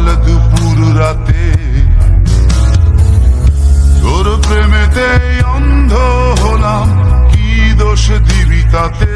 সকাল দুপুর রাতে। তোর প্রেমেতে অন্ধ হলাম কি দোষ দিবি তাতে?